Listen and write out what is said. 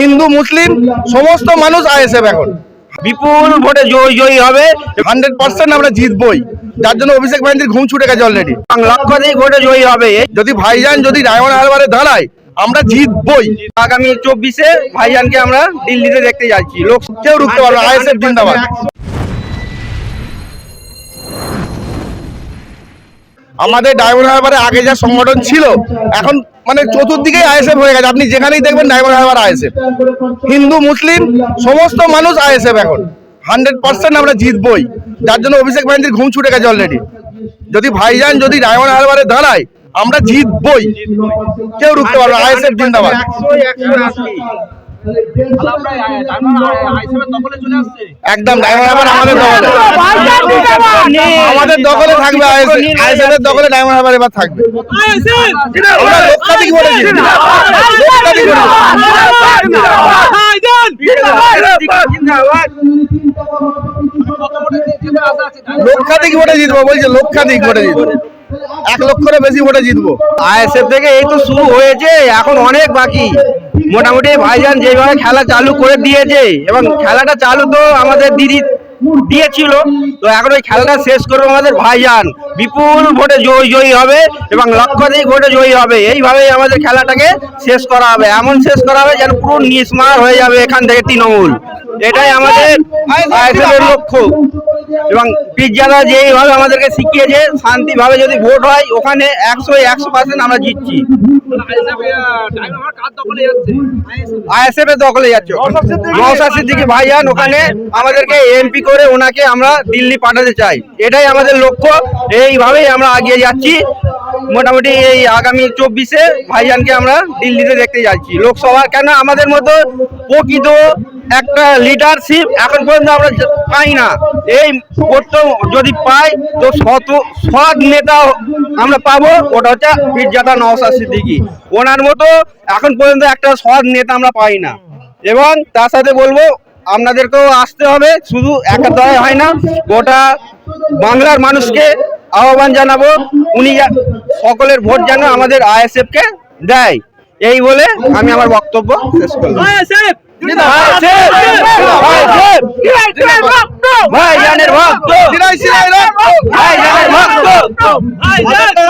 হিন্দু, মুসলিম, সমস্ত মানুষ আইএসএফ এখন। বিপুল ভোটে জয়, জয়ী হবে। হান্ড্রেড পার্সেন্ট আমরা জিতবই। যার জন্য অভিষেক ব্যানার্জির ঘুম ছুটে গেছে অলরেডি লক্ষাধিক ভোটে জয়ী হবে যদি ভাইজান, যদি ডায়মন্ড হারবারে দাঁড়ায়, আমরা জিতবই। আগামী চব্বিশে ভাইজানকে আমরা দিল্লিতে দেখতে যাচ্ছি। লোক কেউ রুখতে পারবে আইএসএফ জিন্দাবাদ। আমাদের ডায়মন্ড হারবারে আগে যা সংগঠন ছিল, এখন মানে চতুর্দিকে আইএসএফ হয়ে গেছে। আপনি যেখানেই দেখবেন ডায়মন্ড হারবার আইএসএফ। হিন্দু মুসলিম সমস্ত মানুষ আইএসএফ এখন। হান্ড্রেড পার্সেন্ট আমরা জিতবই। যার জন্য অভিষেক ব্যানার্জির ঘুম ছুটে গেছে অলরেডি যদি ভাইজান যদি ডায়মন্ড হারবারে দাঁড়ায় আমরা জিতবই। কেউ রুখতে পারবে আইএসএফ জিন্দাবাদ। একদম ডায়মন্ড হারবার আমাদের দখলে। আমাদের দখলে থাকবে আইএসএফ এর দখলে ডায়মন্ড হারবার এবার থাকবে আমরা লক্ষাধিক ভোটে জিতবো বলছে লক্ষাধিক ভোটে জিতবো এক লক্ষের বেশি ভোটে জিতবো আইএসএফ থেকে এই তো শুরু হয়েছে এখন অনেক বাকি মোটামুটি ভাইজান যেভাবে খেলা চালু করে দিয়েছে এবং খেলাটা চালু তো আমাদের দিদি দিয়েছিল। তো এখন ওই খেলাটা শেষ করবে আমাদের ভাইজান। বিপুল ভোটে জয় জয়ী হবে এবং লক্ষাধিক ভোটে জয়ী হবে। এইভাবেই আমাদের খেলাটাকে শেষ করা হবে। এমন শেষ করা হবে যেন পুরো নিঃস্মার হয়ে যাবে এখান থেকে তৃণমূল। এটাই আমাদের লক্ষ্য। এবং পিজ্জারা যেইভাবে আমাদেরকে শিখিয়েছে, শান্তিভাবে যদি ভোট হয়, ওখানে একশো একশো পার্সেন্ট আমরা জিতছি। দখলে যাচ্ছে ওখানে। আমাদেরকে এমপি করে ওনাকে আমরা দিল্লি পাঠাতে চাই। এটাই আমাদের লক্ষ্য। এইভাবেই আমরা এগিয়ে যাচ্ছি। মোটামুটি এই আগামী চব্বিশে আমরা দিল্লিতে দেখতে যাচ্ছি। লোকসভা কেন আমাদের মতো প্রকৃত একটা লিডারশিপ এখন পর্যন্ত আমরা পাই না। এই ভোটটা যদি পাই তো শত সৎ নেতা আমরা পাবো। ওটা হচ্ছে পীরজাদা নওশাদ সিদ্দিকী। ওনার মতো এখন পর্যন্ত একটা সৎ নেতা আমরা পাই না। এবং তার সাথে বলব আপনাদেরকেও আসতে হবে। শুধু একা দ্বারাই হয় না গোটা বাংলার মানুষকে আহ্বান জানাব। উনি সকলের ভোট যেন আমাদের আইএসএফ কে দেয়। এই বলে আমি আমার বক্তব্য শেষ করলাম। I Haidar